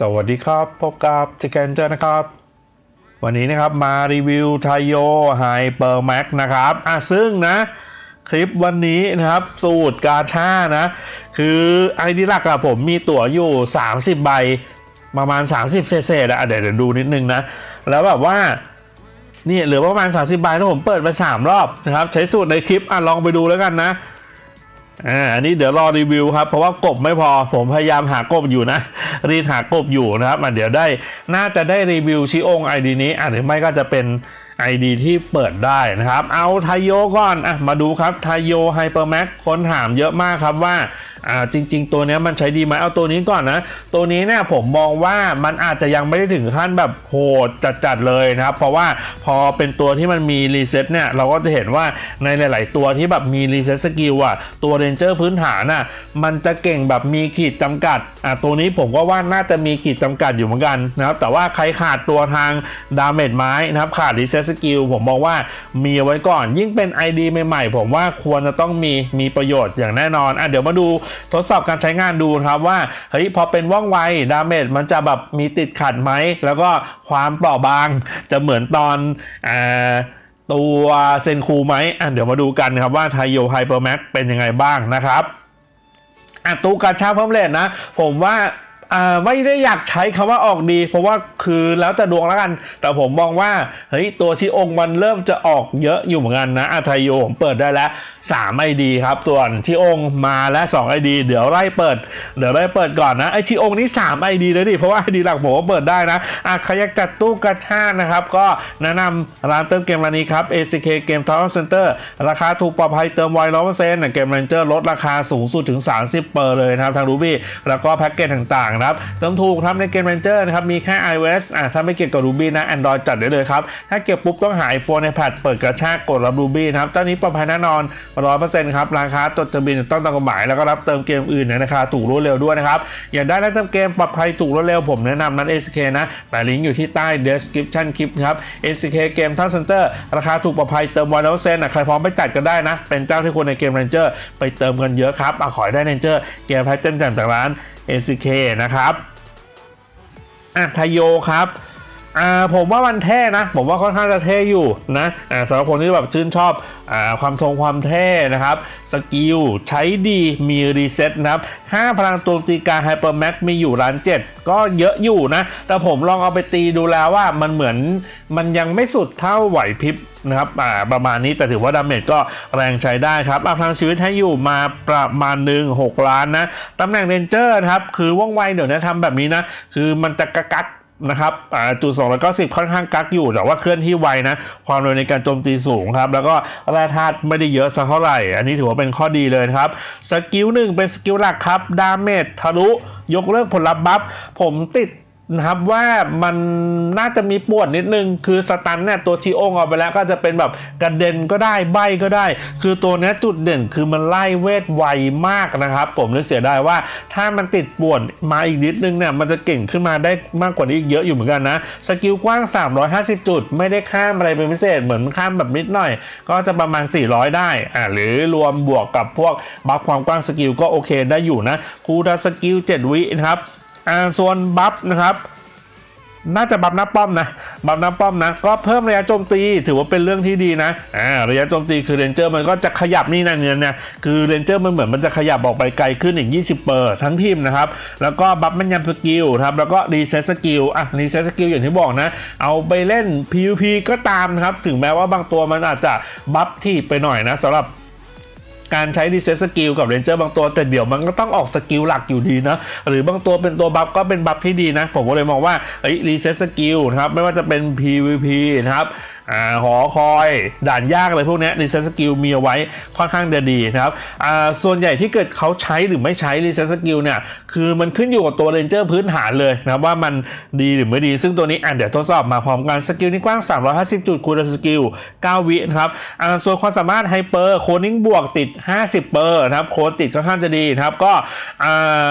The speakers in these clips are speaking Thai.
สวัสดีครับ พบกับจิแกนเจอร์นะครับ วันนี้นะครับมารีวิวไทโยไฮเปอร์แม็กนะครับอะซึ่งนะคลิปวันนี้นะครับสูตรกาชานะ คือไอดีหลักอะผมมีตั๋วอยู่ 30 ใบประมาณ 30 เศษๆอะเดี๋ยวเดี๋ยวดูนิดนึงนะ แล้วแบบว่านี่เหลือประมาณ 30 ใบแล้วผมเปิดไป 3 รอบนะครับ ใช้สูตรในคลิปอะลองไปดูแล้วกันนะ อ่าอันนี้เดี๋ยวรอรีวิวครับ เพราะว่ากบไม่พอผมพยายามหากบอยู่นะ รีดหากบอยู่นะครับอะเดี๋ยวได้น่าจะได้รีวิวชิองไอดีนี้อะหรือไม่ก็จะเป็น ID ที่เปิดได้นะครับ เอาไทโยก่อนอะมาดูครับไทโยไฮเปอร์แม็กคนถามเยอะมากครับว่า อ่าจริง ๆ ตัวนี้มันใช้ดีไหมเอาตัวนี้ก่อนนะ ตัวนี้เนี่ยผมมองว่ามันอาจจะยังไม่ได้ถึงขั้นแบบโหดจัดๆเลยนะครับ เพราะว่าพอเป็นตัวที่มันมีรีเซ็ตเนี่ยเราก็จะเห็นว่าในหลาย ๆ ตัวที่แบบมีรีเซ็ตสกิลอะตัวเรนเจอร์พื้นฐานอะมันจะเก่งแบบมีขีดจำกัด อะตัวนี้ผมก็ว่าน่าจะมีขีดจำกัดอยู่เหมือนกันนะครับ แต่ว่าใครขาดตัวทางดาเมจไม้นะครับ ขาดรีเซ็ตสกิลผมมองว่ามีไว้ก่อน ยิ่งเป็น ID ใหม่ๆ ผมว่าควรจะต้องมีมีประโยชน์อย่างแน่นอนอะเดี๋ยวมาดูทดสอบการใช้งานดูครับว่าเฮ้ยพอเป็นว่องไวดาเมจมันจะแบบมีติดขัดไหม แล้วก็ความเปราะบางจะเหมือนตอนอ่าตัวเซนคูไหมอะเดี๋ยวมาดูกันครับว่าไทโยไฮเปอร์แม็กเป็นยังไงบ้างนะครับ อะตูกาชาเพิ่มเลทนะ ผมว่า อ่าไม่ได้อยากใช้คำว่าออกดี เพราะว่าคือแล้วแต่ดวงแล้วกัน แต่ผมมองว่าเฮ้ยตัวที่องค์มันเริ่มจะออกเยอะอยู่เหมือนกันนะอาไทโยผมเปิดได้แล้ว3 ID ครับส่วนที่องค์มาแล้ว2 ID เดี๋ยวไล่เปิด เดี๋ยวไล่เปิดก่อนนะไอที่องค์นี้3 ID เลยดิเพราะว่า ID หลักผมก็เปิดได้นะอะใครอยากจัดตู้กระชากนะครับก็แนะนำร้านเติมเกมร้านนี้ครับ ACK Game Tower Center ราคาถูกปลอดภัยเติมไวร้อยเปอร์เซ็นต์เกม Ranger ลดราคาสูงสุดถึง 30เปอร์เลยนะครับทาง Ruby แล้วก็แพ็กเกจต่างๆนะครับเติมถูกครับในเกม Ranger นะครับมีแค่ iOS อะถ้าไม่เกี่ยวกับ Ruby นะ Android จัดได้เลยครับถ้าเกี่ยวปุ๊บต้องหา iPhone iPad เปิดกระชากกดรับ Ruby นะครับเจ้านี้ปลอดภัยแน่นอน100%ครับราคาจดทะเบียนต้องตามกฎหมายแล้วก็รับเติมเกมอื่นในราคาถูกรวดเร็วด้วยนะครับอยากได้และเติมเกมปลอดภัยถูกรวดเร็วผมแนะนำนั้น SK นะแต่ลิงก์อยู่ที่ใต้ description คลิปครับ SK Game Town Center ราคาถูกปลอดภัยเติมวันแล้วเซนใครพร้อมไปจัดกันได้นะ เป็นเจ้าที่คนในเกม Ranger ไปเติมกันเยอะครับอขอให้ได้ Ranger เกมแพเทิร์นจากร้าน SK นะครับอัคทโยครับ อ่าผมว่ามันเท่นะ ผมว่าค่อนข้างจะเท่อยู่นะอ่าสำหรับคนที่แบบชื่นชอบอ่าความทรงความเท่นะครับ สกิลใช้ดีมีรีเซ็ตนะครับค่าพลังโจมตีการไฮเปอร์แม็กมีอยู่ล้านเจ็ดก็เยอะอยู่นะ แต่ผมลองเอาไปตีดูแล้วว่ามันเหมือนมันยังไม่สุดเท่าไหวพริบนะครับอ่าประมาณนี้แต่ถือว่าดาเมจก็แรงใช้ได้ครับอะพลังชีวิตให้อยู่มาประมาณหนึ่งหกล้านนะตำแหน่งเรนเจอร์นะครับ คือว่องไวเดี๋ยวนี้ทำแบบนี้นะ คือมันจะกะกัก นะครับอ่าจุด290 ค่อนข้างกักอยู่ แต่ว่าเคลื่อนที่ไวนะ ความเร็วในการโจมตีสูงครับ แล้วก็แร่ธาตุไม่ได้เยอะสักเท่าไหร่ อันนี้ถือว่าเป็นข้อดีเลยครับ สกิลหนึ่งเป็นสกิลหลักครับ ดาเมจทะลุ ยกเลิกผลลัพธ์บัฟ ผมติด นะครับว่ามันน่าจะมีปวดนิดนึง คือสตันเนี่ยตัวชีโองออกไปแล้วก็จะเป็นแบบกระเด็นก็ได้ใบก็ได้ คือตัวนี้จุดเด่นคือมันไล่เวทไวมากนะครับ ผมเลยเสียดายว่าถ้ามันติดปวดมาอีกนิดนึงเนี่ยมันจะเก่งขึ้นมาได้มากกว่านี้อีกเยอะอยู่เหมือนกันนะ สกิลกว้าง 350 จุด ไม่ได้ข้ามอะไรเป็นพิเศษเหมือนข้ามแบบนิดหน่อย ก็จะประมาณ 400 ได้อ่าหรือรวมบวกกับพวกบัฟความกว้างสกิลก็โอเคได้อยู่นะคูดาสกิล7วินะครับ อ่าส่วนบัฟนะครับน่าจะบัฟหน้าป้อมนะบัฟหน้าป้อมนะ ก็เพิ่มระยะโจมตีถือว่าเป็นเรื่องที่ดีนะอ่าระยะโจมตีคือเรนเจอร์มันก็จะขยับนี่นะเนี่ยเนี่ยคือเรนเจอร์มันเหมือนมันจะขยับออกไปไกลขึ้นอีก 20 เปอร์ทั้งทีมนะครับ แล้วก็บัฟแม่นยำสกิลครับแล้วก็รีเซ็ตสกิลอะรีเซ็ตสกิลอย่างที่บอกนะ เอาไปเล่น PVP ก็ตามนะครับ ถึงแม้ว่าบางตัวมันอาจจะบัฟที่ไปหน่อยนะสำหรับ การใช้รีเซ็ตสกิลกับเรนเจอร์บางตัว แต่เดี๋ยวมันก็ต้องออกสกิลหลักอยู่ดีนะหรือบางตัวเป็นตัวบัฟก็เป็นบัฟที่ดีนะ ผมก็เลยมองว่าเอ้ยรีเซ็ตสกิลนะครับไม่ว่าจะเป็น PVP นะครับ อ่าหอคอยด่านยากอะไรพวกนี้รีเซ็ตสกิลมีเอาไว้ค่อนข้างเดดีนะครับอ่าส่วนใหญ่ที่เกิดเขาใช้หรือไม่ใช้รีเซ็ตสกิลเนี่ยคือมันขึ้นอยู่กับตัวเรนเจอร์พื้นฐานเลยนะว่ามันดีหรือไม่ดี ซึ่งตัวนี้อะเดี๋ยวทดสอบมาพร้อมกันสกิลนี้กว้าง 350 จุดคูณสกิล 9 วินะครับอ่าส่วนความสามารถไฮเปอร์โคนิ่งบวกติด 50เปอร์นะครับโค้ดติดค่อนข้างจะดีนะครับก็อ่า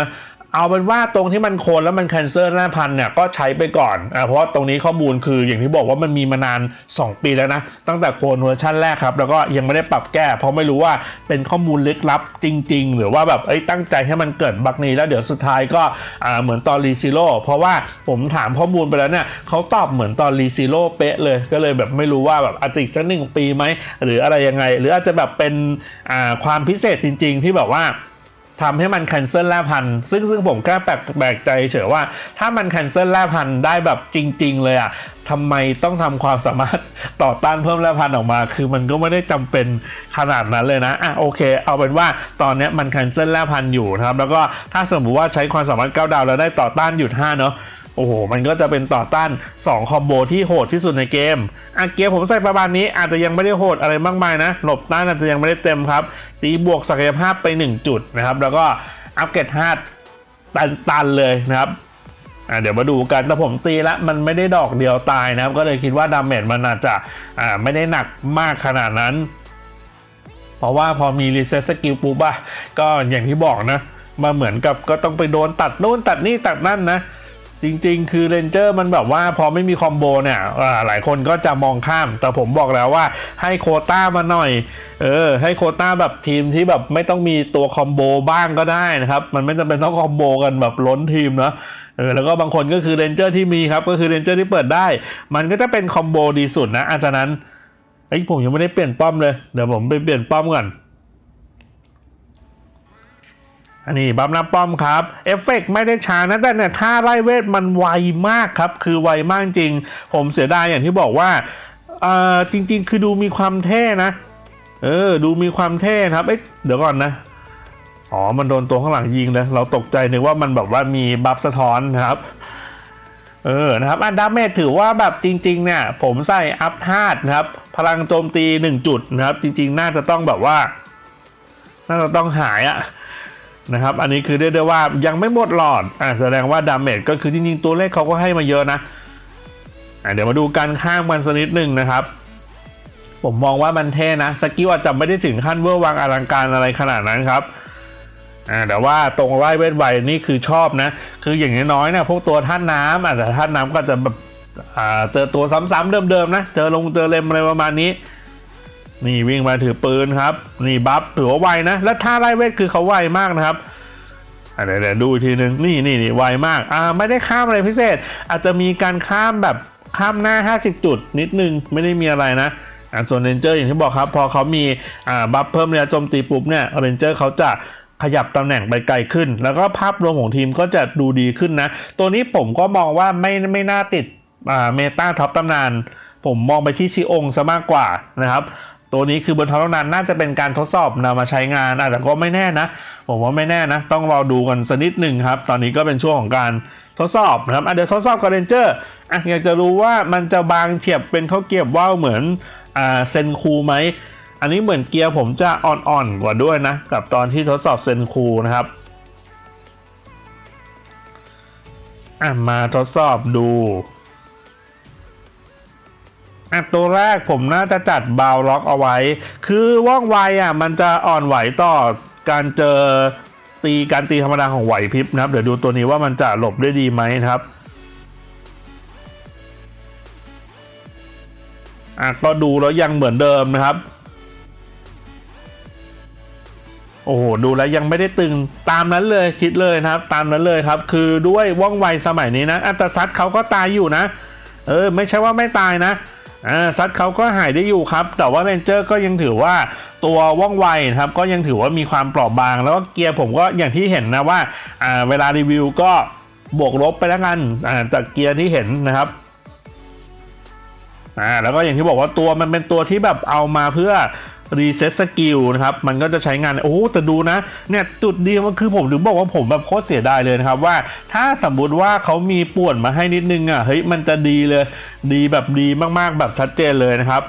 เอาเป็นว่าตรงที่มันโคนแล้วมันแคนเซิลหน้าพันเนี่ยก็ใช้ไปก่อนอ่าเพราะตรงนี้ข้อมูลคืออย่างที่บอกว่ามันมีมานาน 2 ปีแล้วนะ ตั้งแต่โคนเวอร์ชันแรกครับ แล้วก็ยังไม่ได้ปรับแก้ เพราะไม่รู้ว่าเป็นข้อมูลลึกลับจริง ๆ หรือว่าแบบเอ้ยตั้งใจให้มันเกิดบั๊กนี้แล้วเดี๋ยวสุดท้ายก็อ่าเหมือนตอนรีซิโร่เพราะว่าผมถามข้อมูลไปแล้วเนี่ยเขาตอบเหมือนตอนรีซิโร่เป๊ะเลยก็เลยแบบไม่รู้ว่าแบบอาจจะอีกสักหนึ่งปีไหมหรืออะไรยังไง หรืออาจจะแบบเป็นอ่าความพิเศษจริง ๆ ที่แบบว่า ทำให้มันแคนเซิลแร่พัน ซึ่งซึ่งผมแค่แปลกแปลกใจเฉยว่า ถ้ามันแคนเซิลแร่พันได้แบบจริง ๆ เลยอะทำไมต้องทำความสามารถต่อต้านเพิ่มแร่พันออกมา คือมันก็ไม่ได้จำเป็นขนาดนั้นเลยนะ อะโอเค เอาเป็นว่าตอนนี้มันแคนเซิลแร่พันอยู่นะครับ แล้วก็ถ้าสมมติว่าใช้ความสามารถ9ดาวแล้วได้ต่อต้านหยุด5เนาะโอ้โห มันก็จะเป็นต่อต้าน 2 คอมโบที่โหดที่สุดในเกม อะเกียร์ผมใส่ประมาณนี้อาจจะยังไม่ได้โหดอะไรมากมายนะ หลบต้านอาจจะยังไม่ได้เต็มครับ ตีบวกศักยภาพไป 1 จุดนะครับ แล้วก็อัปเกรด5ตันตันเลยนะครับอะเดี๋ยวมาดูกัน แต่ผมตีแล้วมันไม่ได้ดอกเดียวตายนะครับ ก็เลยคิดว่าดาเมจมันอาจจะอ่าไม่ได้หนักมากขนาดนั้น เพราะว่าพอมีรีเซ็ตสกิลปุ๊บอะก็อย่างที่บอกนะ มาเหมือนกับก็ต้องไปโดนตัดนู่นตัดนี่ตัดนั่นนะ จริงๆ คือเรนเจอร์มันแบบว่าพอไม่มีคอมโบเนี่ยหลายคนก็จะมองข้าม แต่ผมบอกแล้วว่าให้โคต้ามาหน่อย เออ ให้โคต้าแบบทีมที่แบบไม่ต้องมีตัวคอมโบบ้างก็ได้นะครับ มันไม่จำเป็นต้องคอมโบกันแบบล้นทีมเนาะเออแล้วก็บางคนก็คือเรนเจอร์ที่มีครับ ก็คือเรนเจอร์ที่เปิดได้ มันก็จะเป็นคอมโบดีสุดนะอาจารย์นั้นไอ้ผมยังไม่ได้เปลี่ยนป้อมเลย เดี๋ยวผมไปเปลี่ยนป้อมก่อน อันนี้บัมน้ำป้อมครับเอฟเฟกต์ไม่ได้ช้านะแต่เนี่ยท่าไล่เวทมันไวมากครับ คือไวมากจริง ผมเสียดายอย่างที่บอกว่าเออจริง ๆ คือดูมีความเท่นะ เออ ดูมีความเท่ครับเอ๊ะเดี๋ยวก่อนนะอ๋อ มันโดนตัวข้างหลังยิงเลยเราตกใจนึกว่ามันแบบว่ามีบัฟสะท้อนนะครับ เออ นะครับ อันดาเมจถือว่าแบบจริง ๆ เนี่ย ผมใส่อัพธาตุนะครับ พลังโจมตี 1 จุดนะครับ จริง ๆ น่าจะต้องแบบว่า น่าจะต้องหายอะ นะครับ อันนี้คือเรียกได้ว่ายังไม่หมดหลอดอ่าแสดงว่าดาเมจก็คือจริงๆตัวเลขเขาก็ให้มาเยอะนะอ่าเดี๋ยวมาดูการข้างมันสักนิดหนึ่งนะครับ ผมมองว่ามันเท่นะสกิลอาจจะไม่ได้ถึงขั้นเวอร์วังอลังการอะไรขนาดนั้นครับอ่าแต่ว่าตรงไร่เวทไวนี่คือชอบนะ คืออย่างน้อยๆนี่ยพวกตัวท่านน้ำอาจจะท่านน้ำก็จะแบบอ่าเจอตัวซ้ำๆเดิมๆนะ เจอลงเจอเลมอะไรประมาณนี้ นี่วิ่งมาถือปืนครับ นี่บัฟถือว่าไวนะ และท่าไล่เวทคือเขาไวมากนะครับเดี๋ยวเดี๋ยวดูทีนึงนี่นี่นี่ไวมากอ่าไม่ได้ข้ามอะไรพิเศษ อาจจะมีการข้ามแบบข้ามหน้า 50 จุดนิดนึงไม่ได้มีอะไรนะอ่าส่วนเรนเจอร์อย่างที่บอกครับ พอเขามีอ่าบัฟเพิ่มระยะโจมตีปุ๊บเนี่ยเรนเจอร์เขาจะขยับตำแหน่งไปไกลขึ้น แล้วก็ภาพรวมของทีมก็จะดูดีขึ้นนะ ตัวนี้ผมก็มองว่าไม่ไม่น่าติดอ่าเมตาท็อปตำนาน ผมมองไปที่ชิองซะมากกว่านะครับ ตัวนี้คือบนท้องตำนานน่าจะเป็นการทดสอบนำมาใช้งานอะแต่ก็ไม่แน่นะผมว่าไม่แน่นะ ต้องรอดูกันสักนิดหนึ่งครับ ตอนนี้ก็เป็นช่วงของการทดสอบนะครับเดี๋ยวทดสอบกับเรนเจอร์อะอยากจะรู้ว่ามันจะบางเฉียบเป็นข้าวเกียบว่าวเหมือนอ่าเซนคูไหมอันนี้เหมือนเกียร์ผมจะอ่อนๆกว่าด้วยนะ กับตอนที่ทดสอบเซนคูนะครับอะมาทดสอบดู อะตัวแรกผมน่าจะจัดบาวล็อกเอาไว้ คือว่องไวอะมันจะอ่อนไหวต่อการเจอตีการตีธรรมดาของไหวพริบนะครับ เดี๋ยวดูตัวนี้ว่ามันจะหลบได้ดีไหมนะครับอะก็ดูแล้วยังเหมือนเดิมนะครับ โอ้โหดูแล้วยังไม่ได้ตึงตามนั้นเลยคิดเลยนะครับ ตามนั้นเลยครับ คือด้วยว่องไวสมัยนี้นะอัตซัดเขาก็ตายอยู่นะ เออ ไม่ใช่ว่าไม่ตายนะ อ่าซัดเขาก็หายได้อยู่ครับ แต่ว่าเรนเจอร์ก็ยังถือว่าตัวว่องไวนะครับก็ยังถือว่ามีความเปราะบาง แล้วก็เกียร์ผมก็อย่างที่เห็นนะว่าอ่าเวลารีวิวก็บวกลบไปแล้วกันอ่าจากเกียร์ที่เห็นนะครับอ่าแล้วก็อย่างที่บอกว่าตัวมันเป็นตัวที่แบบเอามาเพื่อ รีเซ็ตสกิลนะครับ มันก็จะใช้งาน โอ้แต่ดูนะ เนี่ยจุดดีมันคือผมถึงบอกว่าผมแบบโคตรเสียดายเลยนะครับ ว่าถ้าสมมุติว่าเขามีป่วนมาให้นิดนึงอะเฮ้ยมันจะดีเลย ดีแบบดีมากๆแบบชัดเจนเลยนะครับ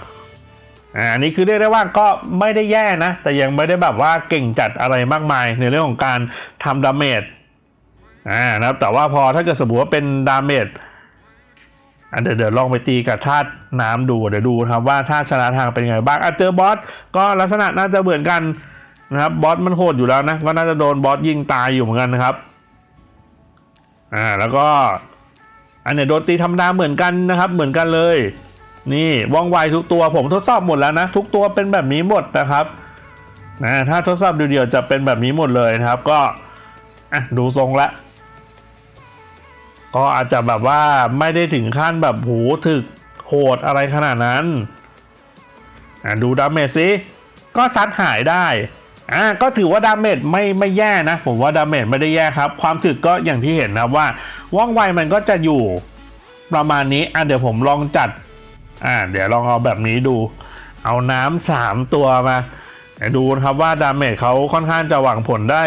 อ่าอันนี้คือเรียกได้ว่าก็ไม่ได้แย่นะ แต่ยังไม่ได้แบบว่าเก่งจัดอะไรมากมายในเรื่องของการทำดาเมจอ่านะครับแต่ว่าพอถ้าเกิดสมมติว่าเป็นดาเมจ อะเดี๋ยวเดี๋ยวลองไปตีกับธาตุน้ำดูเดี๋ยวดูครับว่าธาตุชนะทางเป็นไงบ้างอะเจอบอสก็ลักษณะน่าจะเหมือนกันนะครับบอสมันโหดอยู่แล้วนะก็น่าจะโดนบอสยิงตายอยู่เหมือนกันนะครับอ่าแล้วก็อันเนี้ยโดนตีธรรมดาเหมือนกันนะครับ เหมือนกันเลย นี่ว่องไวทุกตัวผมทดสอบหมดแล้วนะ ทุกตัวเป็นแบบนี้หมดนะครับนะถ้าทดสอบเดียวๆจะเป็นแบบนี้หมดเลยนะครับ ก็อะดูทรงละ ก็อาจจะแบบว่าไม่ได้ถึงขั้นแบบโหถึกโหดอะไรขนาดนั้นอะดูดาเมจสิก็ซัดหายได้อะก็ถือว่าดาเมจไม่ไม่แย่นะ ผมว่าดาเมจไม่ได้แย่ครับ ความถึกก็อย่างที่เห็นนะว่าว่องไวมันก็จะอยู่ประมาณนี้อะเดี๋ยวผมลองจัดอ่าเดี๋ยวลองเอาแบบนี้ดู เอาน้ำสามตัวมา ดูนะครับว่าดาเมจเขาค่อนข้างจะหวังผลได้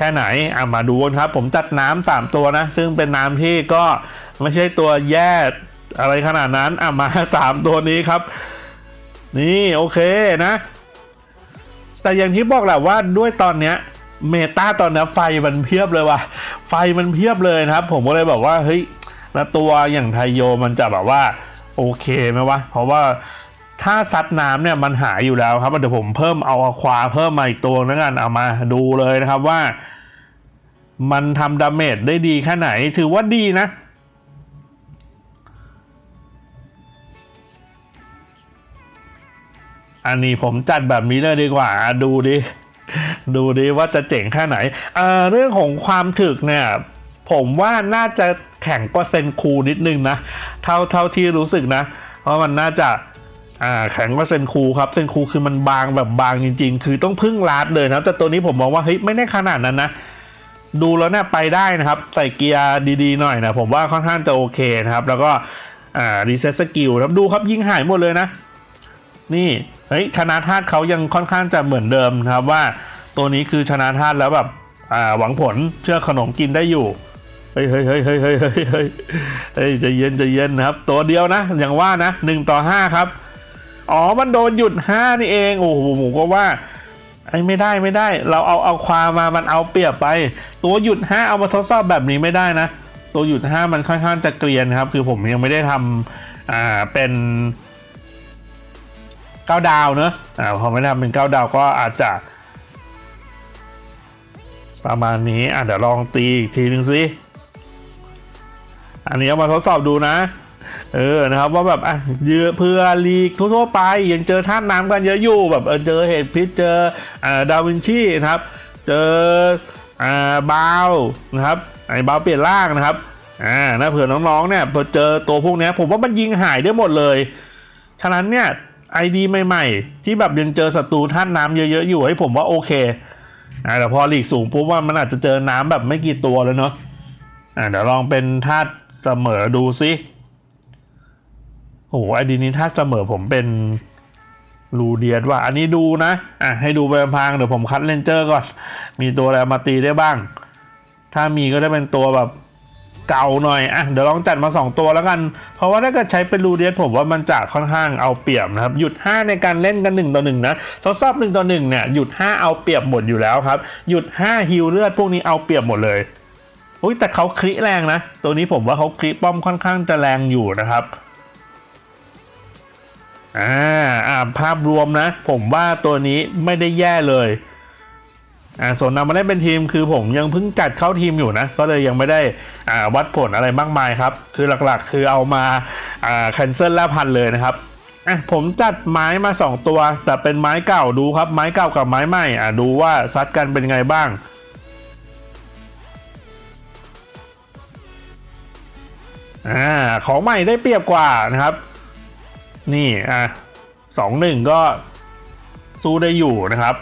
ค่ไหนอะมาดูกันครับ ผมจัดน้ำสามตัวนะ ซึ่งเป็นน้ำที่ก็ไม่ใช่ตัวแย่อะไรขนาดนั้นอะมาสามตัวนี้ครับ นี่โอเคนะ แต่อย่างที่บอกแหละว่าด้วยตอนเนี้ยเมตาตอนนี้ไฟมันเพียบเลยว่ะ ไฟมันเพียบเลยนะครับ ผมก็เลยบอกว่าเฮ้ยแล้วตัวอย่างไทโยมันจะแบบว่า โอเคไหมวะ เพราะว่า ถ้าซัดน้ำเนี่ยมันหายอยู่แล้วครับเดี๋ยวผมเพิ่มเอาอควาเพิ่มมาอีกตัวนึงกันเอามาดูเลยนะครับว่า มันทำดาเมจได้ดีแค่ไหนถือว่าดีนะอันนี้ผมจัดแบบนี้เลยดีกว่า ดูดิ ดูดิว่าจะเจ๋งแค่ไหนเเรื่องของความถึกเนี่ย ผมว่าน่าจะแข่งกว่าเซนคูนิดนึงนะ เท่าเท่าที่รู้สึกนะ เพราะมันน่าจะ่าแข็งกว่าเซนคูครับเซนคูคือมันบางแบบบางจริง ๆ คือต้องพึ่งลาดเลยนะแต่ตัวนี้ผมมองว่าเฮ้ยไม่ได้ขนาดนั้นนะ ดูแล้วเนี่ยไปได้นะครับ ใส่เกียร์ดีๆหน่อยนะผมว่าค่อนข้างจะโอเคนะครับ แล้วก็อ่ารีเซ็ตสกิลครับดูครับยิงหายหมดเลยนะ นี่เฮ้ยชนะธาตเขายังค่อนข้างจะเหมือนเดิมนะครับว่า ตัวนี้คือชนะธาตแล้วแบบอ่าหวังผลเชื่อขนมกินได้อยู่เฮ้ยเฮ้ยเฮ้ยเฮ้ยเฮ้ยเฮ้ยใจเย็นใจเย็นนะครับ ตัวเดียวนะอย่างว่านะหนึ่งต่อห้าครับ อ๋อมันโดนหยุดห้านี่เองโอ้โหผมก็ว่าไอ้ไม่ได้ไม่ได้ เราเอาเอาความมามันเอาเปรียบไป ตัวหยุดห้าเอามาทดสอบแบบนี้ไม่ได้นะ ตัวหยุดห้ามันค่อนข้างจะเกรียนครับ คือผมยังไม่ได้ทำอ่าเป็นเก้าดาวเนอะอ่าพอไม่ทำเป็นเก้าดาวก็อาจจะ ประมาณนี้อะเดี๋ยวลองตีอีกทีหนึ่งสิอันนี้เอามาทดสอบดูนะ เออนะครับว่าแบบอะเยอะเพื่อลีกทั่วๆไปยังเจอท่าน้ำกันเยอะอยู่แบบเเจอเหตุพิษเจออ่ดาวินชีนะครับ เจออ่าบาวนะครับไอ้บาวเปลี่ยนร่างนะครับอ่านะเผื่อน้องๆเนี่ยพอเจอตัวพวกนี้ผมว่ามันยิงหายได้หมดเลย ฉะนั้นเนี่ยไอดีใหม่ๆ ที่แบบยังเจอศัตรูท่านน้ำเยอะๆอยู่ให้ผมว่าโอเคอ่าแต่พอหลีกสูงปุ๊บว่ามันอาจจะเจอน้ำแบบไม่กี่ตัวเลยเนาะอ่าเดี๋ยวลองเป็นธาตุเสมอดูซิ โอ้โหไอดีนี้ธาเสมอผมเป็นรูเดียดว่า อันนี้ดูนะ อะให้ดูไปพลางเดี๋ยวผมคัดเลนเจอร์ก่อน มีตัวอะไรมาตีได้บ้าง ถ้ามีก็ได้เป็นตัวแบบเก่าหน่อย อะ เดี๋ยวลองจัดมา 2 ตัวแล้วกัน เพราะว่าถ้าเกิดใช้เป็นรูเดียสผมว่ามันจะค่อนข้างเอาเปรียบนะครับ หยุด 5 ในการเล่นกัน 1 ต่อ 1 นะ ทดสอบ1ต่อ1เนี่ย หยุด 5 เอาเปรียบหมดอยู่แล้วครับ หยุด 5ฮิวเลือดพวกนี้เอาเปรียบหมดเลย อุ้ยแต่เขาคลิแรงนะ ตัวนี้ผมว่าเขาคลิป้อมค่อนข้างจะแรงอยู่นะครับ อ่าอ่าภาพรวมนะ ผมว่าตัวนี้ไม่ได้แย่เลยอ่าส่วนนำมาเล่นเป็นทีมคือผมยังเพิ่งจัดเข้าทีมอยู่นะ ก็เลยยังไม่ได้อ่าวัดผลอะไรมากมายครับ คือหลักๆ คือเอามาอ่า cancel แล้วพันเลยนะครับอะผมจัดไม้มา 2 ตัว แต่เป็นไม้เก่าดูครับ ไม้เก่ากับไม้ใหม่อ่าดูว่าซัดกันเป็นไงบ้างอ่าของใหม่ได้เปรียบกว่านะครับ นี่อะสองหนึ่งก็สู้ได้อยู่นะครับ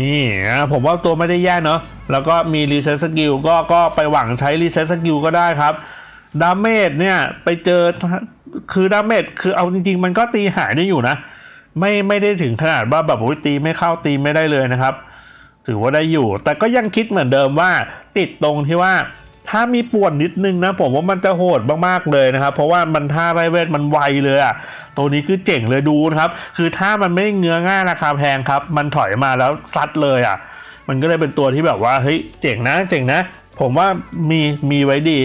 นี่นะผมว่าตัวไม่ได้แย่เนอะแล้วก็มีรีเซ็ตสกิลก็ก็ไปหวังใช้รีเซ็ตสกิลก็ได้ครับดาเมจเนี่ยไปเจอคือดาเมจคือเอาจริง ๆ มันก็ตีหายได้อยู่นะ ไม่ไม่ได้ถึงขนาดว่าแบบโอ้ยตีไม่เข้าตีไม่ได้เลยนะครับ ถือว่าได้อยู่ แต่ก็ยังคิดเหมือนเดิมว่าติดตรงที่ว่า ถ้ามีป่วนนิดนึงนะผมว่ามันจะโหดมากๆเลยนะครับ เพราะว่ามันท่าไรเวทมันไวเลยอะตัวนี้คือเจ๋งเลยดูนะครับ คือถ้ามันไม่เงื้อง่ายราคาแพงครับ มันถอยมาแล้วซัดเลยอะมันก็เลยเป็นตัวที่แบบว่าเฮ้ยเจ๋งนะเจ๋งนะ ผมว่ามีมีไว้ดี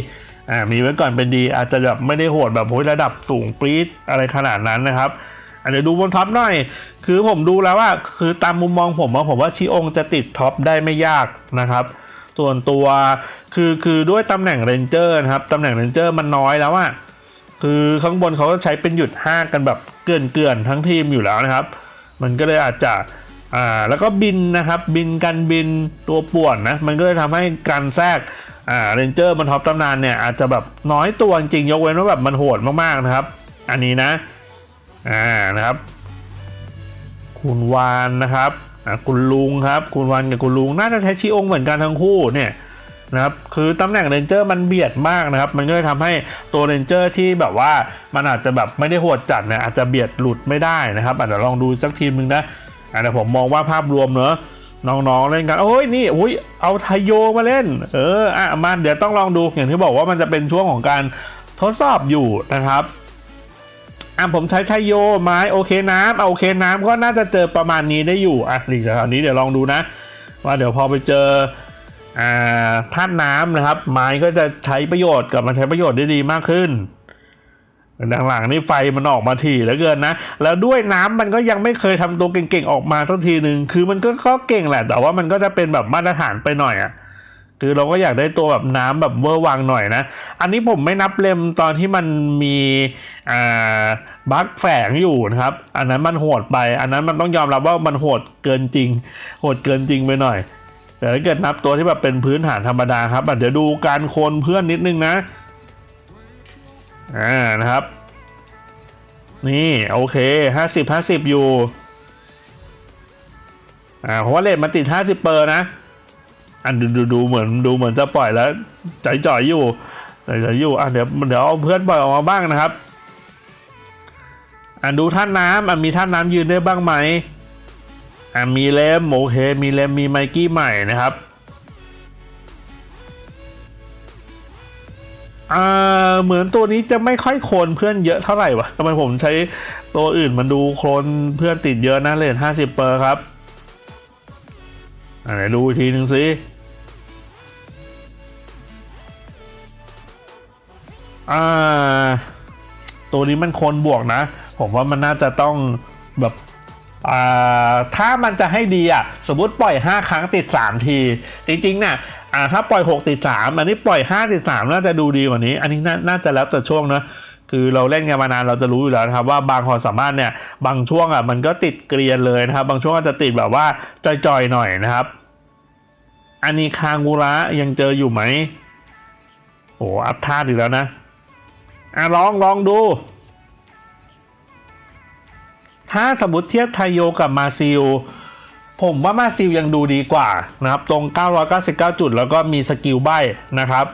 อ่ามีไว้ก่อนเป็นดีอาจจะแบบไม่ได้โหดแบบโหยระดับสูงปรี๊ดอะไรขนาดนั้นนะครับอะเดี๋ยวดูบนท็อปหน่อย คือผมดูแล้วว่าคือตามมุมมองผมว่าผมว่าชิองจะติดท็อปได้ไม่ยากนะครับ ส่วนตัวคือคือด้วยตำแหน่งเรนเจอร์นะครับตำแหน่งเรนเจอร์มันน้อยแล้วอะคือข้างบนเขาก็ใช้เป็นหยุดห้ากันแบบเกลื่อนเกลื่อนๆทั้งทีมอยู่แล้วนะครับ มันก็เลยอาจจะอ่าแล้วก็บินนะครับบินกันบินตัวป่วนนะมันก็เลยทำให้การแทรกอ่าเรนเจอร์บนท็อปตำนานเนี่ยอาจจะแบบน้อยตัวจริงยกเว้นว่าแบบมันโหดมากๆนะครับ อันนี้นะอ่านะครับ คุณวานนะครับ คุณลุงครับ คุณวานกับคุณลุงน่าจะใช้ชิองเหมือนกันทั้งคู่เนี่ยนะครับคือตำแหน่งเรนเจอร์มันเบียดมากนะครับ มันก็เลยทำให้ตัวเรนเจอร์ที่แบบว่ามันอาจจะแบบไม่ได้โหดจัดเนี่ยอาจจะเบียดหลุดไม่ได้นะครับอาจจะลองดูสักทีมนึงนะอะแต่ผมมองว่าภาพรวมเนอะน้องๆเล่นกันโอ้ยนี่อุ้ยเอาไทโยมาเล่น เอออะมาเดี๋ยวต้องลองดูอย่างที่บอกว่ามันจะเป็นช่วงของการทดสอบอยู่นะครับ อะผมใช้ไทโยไม้โอเคน้ำเอาโอเคน้ำก็น่าจะเจอประมาณนี้ได้อยู่อะหลีกจากนี้เดี๋ยวลองดูนะ ว่าเดี๋ยวพอไปเจออ่าธาตุน้ำนะครับ ไม้ก็จะใช้ประโยชน์กลับมาใช้ประโยชน์ได้ดีมากขึ้นดังหลังนี่ไฟมันออกมาถี่เหลือเกินนะ แล้วด้วยน้ำมันก็ยังไม่เคยทำตัวเก่งๆออกมาสักทีหนึ่งคือมันก็ก็เก่งแหละ แต่ว่ามันก็จะเป็นแบบมาตรฐานไปหน่อยอะ คือเราก็อยากได้ตัวแบบน้ำแบบเวอร์วังหน่อยนะ อันนี้ผมไม่นับเลมตอนที่มันมีอ่าบั๊กแฝงอยู่นะครับ อันนั้นมันโหดไป อันนั้นมันต้องยอมรับว่ามันโหดเกินจริง โหดเกินจริงไปหน่อย แต่ถ้าเกิดนับตัวที่แบบเป็นพื้นฐานธรรมดาครับเดี๋ยวดูการโคนเพื่อนนิดนึงนะ อ่านะครับ นี่โอเคห้าสิบห้าสิบอยู่ อ่าเพราะว่าเลทมันติดห้าสิบเปอร์นะ อันดูดูเหมือนดูเหมือนจะปล่อยแล้วใจจ่อยอยู่ใจจ่อยอยู่อะเดี๋ยวเดี๋ยวเอาเพื่อนปล่อยออกมาบ้างนะครับอะดูท่านน้ำอะมีท่านน้ำยืนได้บ้างไหมอะมีเลมโอเคมีเลมมีไมกี้ใหม่นะครับอ่าเหมือนตัวนี้จะไม่ค่อยโคลนเพื่อนเยอะเท่าไหร่วะทำไมผมใช้ตัวอื่นมันดูโคลนเพื่อนติดเยอะนะเลนห้าสิบเปอร์ครับ ไหนดูอีกทีหนึ่งสิอ่า ตัวนี้มันคนบวกนะ ผมว่ามันน่าจะต้องแบบอ่าถ้ามันจะให้ดีอะสมมติปล่อย 5 ครั้งติด 3 ที จริงๆเนี่ยอ่าถ้าปล่อย 6 ติด 3 อันนี้ปล่อย 5 ติด 3 น่าจะดูดีกว่านี้ อันนี้นาน่าจะแล้วแต่ช่วงนะ คือเราเล่นกันมานานเราจะรู้อยู่แล้วนะครับว่าบางความสามารถเนี่ยบางช่วงอะมันก็ติดเกรียนเลยนะครับ บางช่วงอาจจะติดแบบว่าจอยๆหน่อยนะครับอันนี้คางูระยังเจออยู่ไหมโอ้อัพท่าอีกแล้วนะอะลองลองดู ถ้าสมมติเทียบไทโยกับมาซิลผมว่ามาซิลยังดูดีกว่านะครับ ตรง 999 จุดแล้วก็มีสกิลใบนะครับ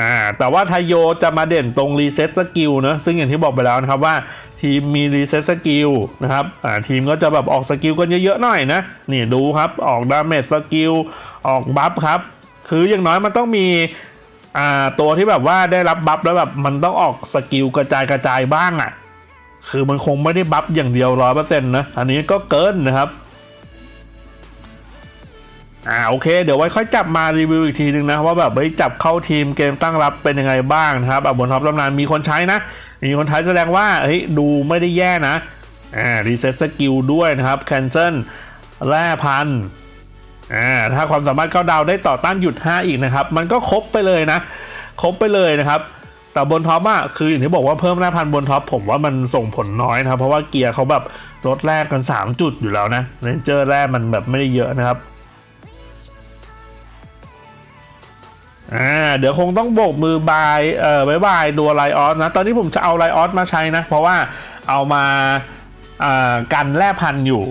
อ่าแต่ว่าไทโยจะมาเด่นตรงรีเซ็ตสกิลเนะซึ่งอย่างที่บอกไปแล้วนะครับว่าทีมมีรีเซ็ตสกิลนะครับอ่าทีมก็จะแบบออกสกิลกันเยอะๆหน่อยนะนี่ดูครับออกดาเมจสกิลออกบัฟครับ คืออย่างน้อยมันต้องมีอ่าตัวที่แบบว่าได้รับบัฟแล้วแบบมันต้องออกสกิลกระจายกระจายบ้างอะ่ะคือมันคงไม่ได้บัฟอย่างเดียวร้อยเปอร์เซ็นต์นะอันนี้ก็เกินนะครับ อ่าโอเค เดี๋ยวไว้ค่อยจับมารีวิวอีกทีนึงนะว่าแบบเฮ้ยจับเข้าทีมเกมตั้งรับเป็นยังไงบ้างนะครับบนท็อปตำนานมีคนใช้นะ มีคนใช้แสดงว่าเฮ้ยดูไม่ได้แย่นะอ่ารีเซ็ตสกิลด้วยนะครับแคนเซิลแร่พันอ่าถ้าความสามารถเข้าดาวได้ต่อต้านหยุด 5 อีกนะครับ มันก็ครบไปเลยนะ ครบไปเลยนะครับ แต่บนท็อปอะคืออย่างที่บอกว่าเพิ่มหน้าพันบนท็อปผมว่ามันส่งผลน้อยนะครับ เพราะว่าเกียร์เขาแบบลดแรกกัน 3 จุดอยู่แล้วนะเรนเจอร์แรกมันแบบไม่ได้เยอะนะครับ อ่าเดี๋ยวคงต้องโบกมือบายเอ่อบายบายตัวไลออสนะ ตอนนี้ผมจะเอาไลออสมาใช้นะ เพราะว่าเอามาอ่ากันแร่พันอยู่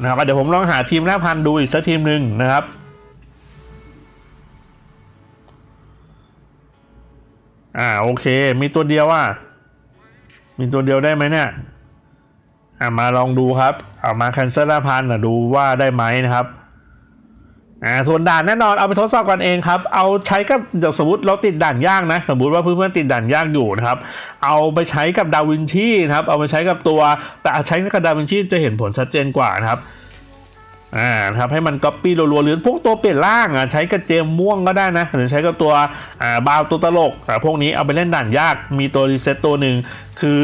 นะครับเดี๋ยวผมลองหาทีมแร่พันดูอีกสักทีมหนึ่งนะครับอ่าโอเค มีตัวเดียวอะมีตัวเดียวได้ไหมเนี่ยอ่ามาลองดูครับ เอามา cancel แร่พันอะดูว่าได้ไหมนะครับ อ่าส่วนด่านแน่นอนเอาไปทดสอบกันเองครับ เอาใช้กับสมมติเราติดด่านยากนะ สมมติว่าเพื่อนๆติดด่านยากอยู่นะครับ เอาไปใช้กับดาวินชีนะครับ เอาไปใช้กับตัว แต่ใช้กับดาวินชีจะเห็นผลชัดเจนกว่านะครับ อ่าครับให้มันก๊อปปี้รัวๆหรือพวกตัวเปลี่ยนร่างอะใช้กับเจมม่วงก็ได้นะ หรือใช้กับตัวอ่าบาวตัวตลกแต่พวกนี้เอาไปเล่นด่านยากมีตัวรีเซ็ตตัวหนึ่งคือ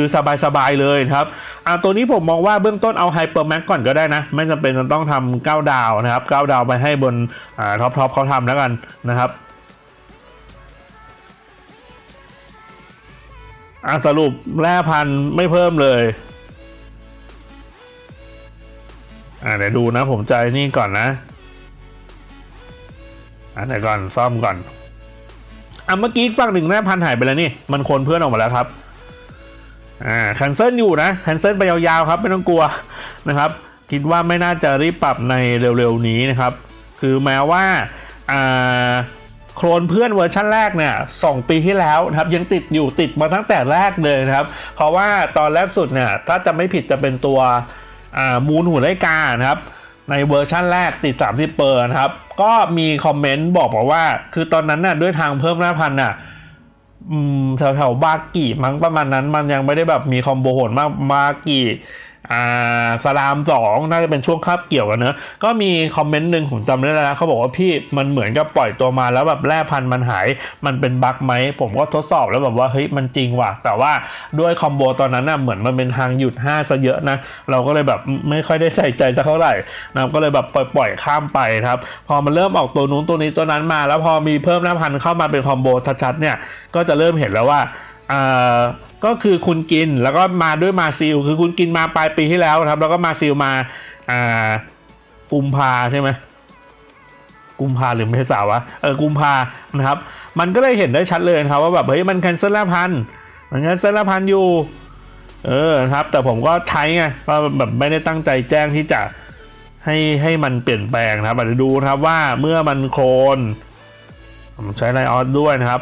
สบายๆเลยครับอ่าตัวนี้ผมมองว่าเบื้องต้นเอาไฮเปอร์แม็กก่อนก็ได้นะ ไม่จำเป็นจะต้องทำ9ดาวนะครับ9ดาวไปให้บนอ่าท็อปท็อปเขาทำแล้วกันนะครับอ่าสรุปแร่พันธุ์ไม่เพิ่มเลย อ่าเดี๋ยวดูนะผมใจนี่ก่อนนะอ่าเดี๋ยวก่อนซ่อมก่อนอะเมื่อกี้ฝั่งหนึ่งแม่พันหายไปแล้วนี่ มันคนเพื่อนออกมาแล้วครับอ่าแคนเซิลอยู่นะแคนเซิลไปยาวๆครับไม่ต้องกลัวนะครับ คิดว่าไม่น่าจะรีบปรับในเร็วๆนี้นะครับ คือแม้ว่าอ่าโคลนเพื่อนเวอร์ชันแรกเนี่ยสองปีที่แล้วนะครับยังติดอยู่ติดมาตั้งแต่แรกเลยนะครับ เพราะว่าตอนแรกสุดเนี่ยถ้าจะไม่ผิดจะเป็นตัว มูลหุ่นไลกานะครับ ในเวอร์ชั่นแรกติด 30 เปอร์นะครับ ก็มีคอมเมนต์บอกบอกว่า คือตอนนั้นน่ะด้วยทางเพิ่มหน้าพันน่ะแถวแถวๆบากิมั้งประมาณนั้นมันยังไม่ได้แบบมีคอมโบโหดมากบากิ อ่าสลามสองน่าจะเป็นช่วงคาบเกี่ยวกันเนอะก็มีคอมเมนต์หนึ่งผมจำได้แล้วนะเขาบอกว่าพี่มันเหมือนกับปล่อยตัวมาแล้วแบบแร่พันธุ์มันหาย มันเป็นบั๊กไหมผมก็ทดสอบแล้วแบบว่าเฮ้ยมันจริงว่ะแต่ว่าด้วยคอมโบตอนนั้นน่ะเหมือนมันเป็นทางหยุด5ซะเยอะนะเราก็เลยแบบไม่ค่อยได้ใส่ใจสักเท่าไหร่นะก็เลยแบบปล่อยปล่อยข้ามไปครับพอมันเริ่มออกตัวนู้นตัวนี้ตัวนั้นมา แล้วพอมีเพิ่มหน้าพันธุ์เข้ามาเป็นคอมโบชัดๆเนี่ยก็จะเริ่มเห็นแล้วว่าอ่า ก็คือคุณกินแล้วก็มาด้วยมาซิล คือคุณกินมาปลายปีที่แล้วครับ แล้วก็มาซิลมาอ่ากุมภาใช่ไหมกุมภาหรือเมษาวะเออกุมภานะครับ มันก็เลยเห็นได้ชัดเลยครับว่าแบบเฮ้ยมันแคนเซิลละพันมันแคนเซิลละพันอยู่เออครับ แต่ผมก็ใช้ไงว่าแบบไม่ได้ตั้งใจแจ้งที่จะให้ให้มันเปลี่ยนแปลงนะครับอาจจะดูครับว่าเมื่อมันโคลนผมใช้ไลออสด้วยนะครับ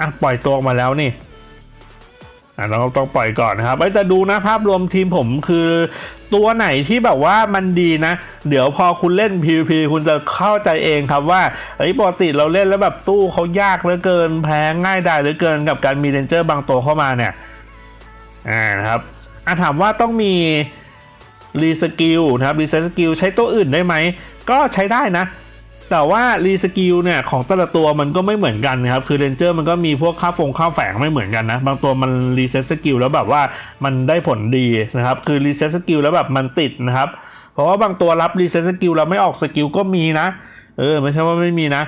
อะปล่อยตัวออกมาแล้วนี่อะเราต้องปล่อยก่อนนะครับเอ้แต่ดูนะภาพรวมทีมผมคือตัวไหนที่แบบว่ามันดีนะ เดี๋ยวพอคุณเล่น PVP คุณจะเข้าใจเองครับว่าเอ้ปกติเราเล่นแล้วแบบสู้เขายากเหลือเกิน แพ้ง่ายได้เหลือเกินกับการมีเรนเจอร์บางตัวเข้ามาเนี่ยอ่านะครับอะถามว่าต้องมีรีสกิลนะครับรีเซ็ตสกิลใช้ตัวอื่นได้ไหม ก็ใช้ได้นะ แต่ว่ารีสกิลเนี่ยของแต่ละตัวมันก็ไม่เหมือนกันนะครับ คือเรนเจอร์มันก็มีพวกค่าฟงค่าแฝงไม่เหมือนกันนะ บางตัวมันรีเซ็ตสกิลแล้วแบบว่ามันได้ผลดีนะครับ คือรีเซ็ตสกิลแล้วแบบมันติดนะครับ เพราะว่าบางตัวรับรีเซ็ตสกิลแล้วไม่ออกสกิลก็มีนะ เออไม่ใช่ว่าไม่มีนะ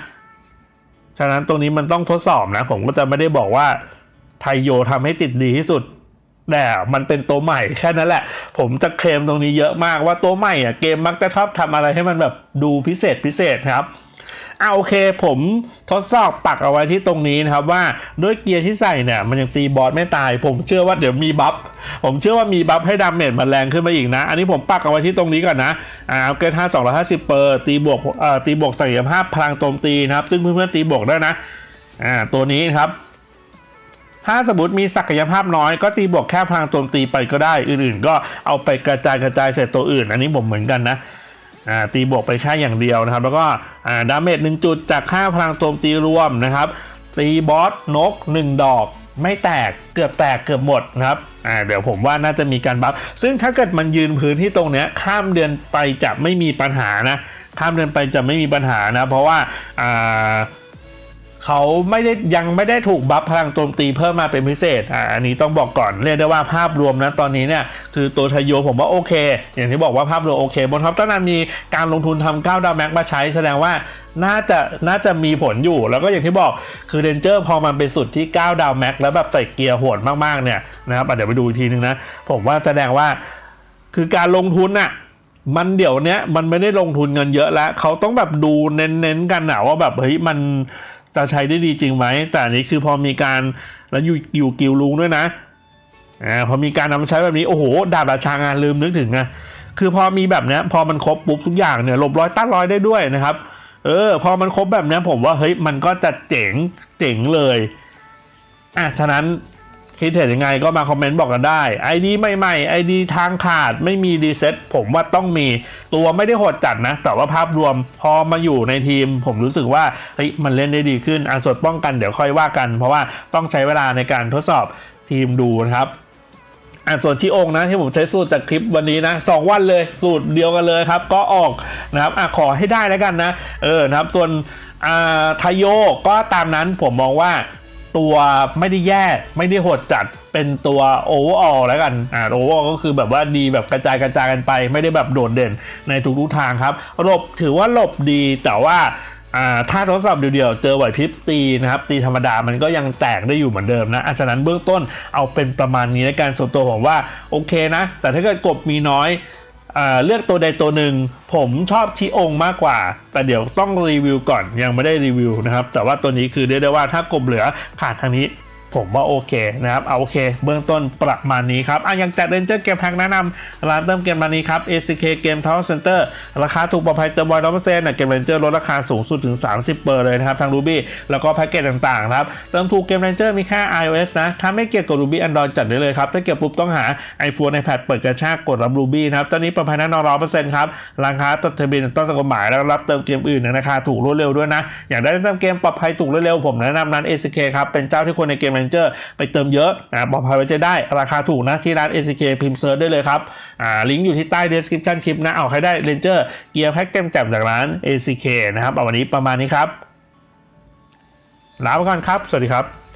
ฉะนั้นตรงนี้มันต้องทดสอบนะ ผมก็จะไม่ได้บอกว่าไทโยทำให้ติดดีที่สุด แต่มันเป็นตัวใหม่แค่นั้นแหละ ผมจะเคลมตรงนี้เยอะมากว่าตัวใหม่อะเกมมักจะชอบทำอะไรให้มันแบบดูพิเศษพิเศษครับอ่าโอเคผมทดสอบปักเอาไว้ที่ตรงนี้นะครับว่าด้วยเกียร์ที่ใส่เนี่ยมันยังตีบอสไม่ตาย ผมเชื่อว่าเดี๋ยวมีบัฟผมเชื่อว่ามีบัฟให้ดาเมจมันแรงขึ้นมาอีกนะ อันนี้ผมปักเอาไว้ที่ตรงนี้ก่อนนะอ่าเอาเกรดห้าสองร้อยห้าสิบเปอร์ตีบวกเอ่อตีบวกศักยภาพพลังโจมตีนะครับ ซึ่งเพื่อนๆตีบวกได้นะอ่าตัวนี้นะครับ ถ้าสมมติมีศักยภาพน้อยก็ตีบวกแค่พลังโจมตีไปก็ได้ อื่นๆ ก็เอาไปกระจายกระจายใส่ตัวอื่น อันนี้ผมเหมือนกันนะตีบวกไปแค่อย่างเดียวนะครับ แล้วก็ดาเมจหนึ่งจุดจากค่าพลังโจมตีรวมนะครับ ตีบอสนก 1 ดอกไม่แตกเกือบแตกเกือบหมดนะครับอ่าเดี๋ยวผมว่าน่าจะมีการบัฟซึ่งถ้าเกิดมันยืนพื้นที่ตรงเนี้ยข้ามเดือนไปจะไม่มีปัญหานะ ข้ามเดือนไปจะไม่มีปัญหานะ เพราะว่าอ่า เขาไม่ได้ยังไม่ได้ถูกบัฟพลังโจมตีเพิ่มมาเป็นพิเศษอ่าอันนี้ต้องบอกก่อนเรียกได้ว่าภาพรวมนะตอนนี้เนี่ยคือตัวทโยผมว่าโอเค อย่างที่บอกว่าภาพรวมโอเค บนท็อปต้นนั้นมีการลงทุนทำ9ดาวแม็กมาใช้แสดงว่าน่าจะน่าจะมีผลอยู่แล้วก็อย่างที่บอกคือเรนเจอร์พอมันเป็นสุดที่ 9 ดาวแม็กแล้วแบบใส่เกียร์โหดมากๆเนี่ยนะครับเดี๋ยวไปดูอีกทีนึงนะ ผมว่าแสดงว่าคือการลงทุนน่ะมันเดี๋ยวนี้มันไม่ได้ลงทุนเงินเยอะแล้วเขาต้องแบบดูเน้นๆกันนะว่าแบบเฮ้ยมัน จะใช้ได้ดีจริงไหม แต่อันนี้คือพอมีการแล้วอยู่อยู่กิวลุงด้วยนะอ่าพอมีการนำมาใช้แบบนี้โอ้โหดาบราชางานลืมนึกถึงนะคือพอมีแบบนี้พอมันครบปุ๊บทุกอย่างเนี่ยหลบร้อยต้านร้อยได้ด้วยนะครับ เออ พอมันครบแบบนี้ผมว่าเฮ้ยมันก็จะเจ๋งเจ๋งเลยอะฉะนั้น คิดเห็นยังไงก็มาคอมเมนต์บอกกันได้ ID ใหม่ๆ ID ทางขาดไม่มีรีเซ็ตผมว่าต้องมีตัวไม่ได้โหดจัดนะ แต่ว่าภาพรวมพอมาอยู่ในทีม ผมรู้สึกว่าเฮ้ยมันเล่นได้ดีขึ้นอันส่วนป้องกันเดี๋ยวค่อยว่ากัน เพราะว่าต้องใช้เวลาในการทดสอบทีมดูนะครับอะส่วนชิองนะที่ผมใช้สูตรจากคลิปวันนี้นะสองวันเลยสูตรเดียวกันเลยครับ ก็ออกนะครับอะขอให้ได้แล้วกันนะ เออนะครับ ส่วนอ่าไทโยก็ตามนั้นผมมองว่า ตัวไม่ได้แย่ไม่ได้โหดจัดเป็นตัวโอเวอร์ออลแล้วกันอ่าโอเวอร์ก็คือแบบว่าดีแบบกระจายกระจายกันไป ไม่ได้แบบโดดเด่นในทุกๆทางครับหลบถือว่าหลบดีแต่ว่าอ่าถ้าทดสอบเดียวๆ เจอไหวพริบตีนะครับ ตีธรรมดามันก็ยังแตกได้อยู่เหมือนเดิมนะอะฉะนั้นเบื้องต้นเอาเป็นประมาณนี้ในการส่วนตัวผมว่าโอเคนะ แต่ถ้าเกิดกบมีน้อย เลือกตัวใดตัวหนึ่ง ผมชอบชิองมากกว่า แต่เดี๋ยวต้องรีวิวก่อนยังไม่ได้รีวิวนะครับ แต่ว่าตัวนี้คือเรียกได้ว่าถ้ากลมเหลือขาดทางนี้ ผมว่าโอเคนะครับเอาโอเค เบื้องต้นประมาณนี้ครับอะยังจัดเรนเจอร์เกมแพ็กแนะนำร้านเติมเกมร้านี้ครับ ACK Game Tower Center ราคาถูกปลอดภัยเติมบอยร้อยเปอร์เซ็นต์เกมเรนเจอร์ลดราคาสูงสุดถึง 30 เปอร์เลยนะครับ ทาง Ruby แล้วก็แพ็กเกจต่างๆครับ เติมถูกเกมเรนเจอร์มีแค่ iOS นะ ถ้าไม่เกี่ยวกับ Ruby Android จัดได้เลยครับ ถ้าเกี่ยวปุ๊บต้องหา iPhone iPad เปิดกระชากกดรับ Ruby นะครับตอนนี้ปลอดภัยแน่นอนร้อยเปอร์เซ็นต์ครับราคาจดทะเบียนต้องตามกฎหมายแล้วรับเติมเกมอื่นในราคาถูกรวดเร็วด้วยนะอยากได้เติมเกมปลอดภัยถูกรวดเร็วผมแนะนำร้าน ACK ครับเป็นเจ้าที่คนในเกมเรนเจอร์ไปเติมเยอะนะปลอดภัยไว้ใจได้ราคาถูกนะที่ร้าน ACK พิมพ์เซิร์ชได้เลยครับอ่าลิงก์อยู่ที่ใต้ description คลิปนะเอาใครได้เรนเจอร์เกียร์แพ็กเกมจับจากร้าน ACK นะครับเอาวันนี้ประมาณนี้ครับลาไปก่อนครับ สวัสดีครับ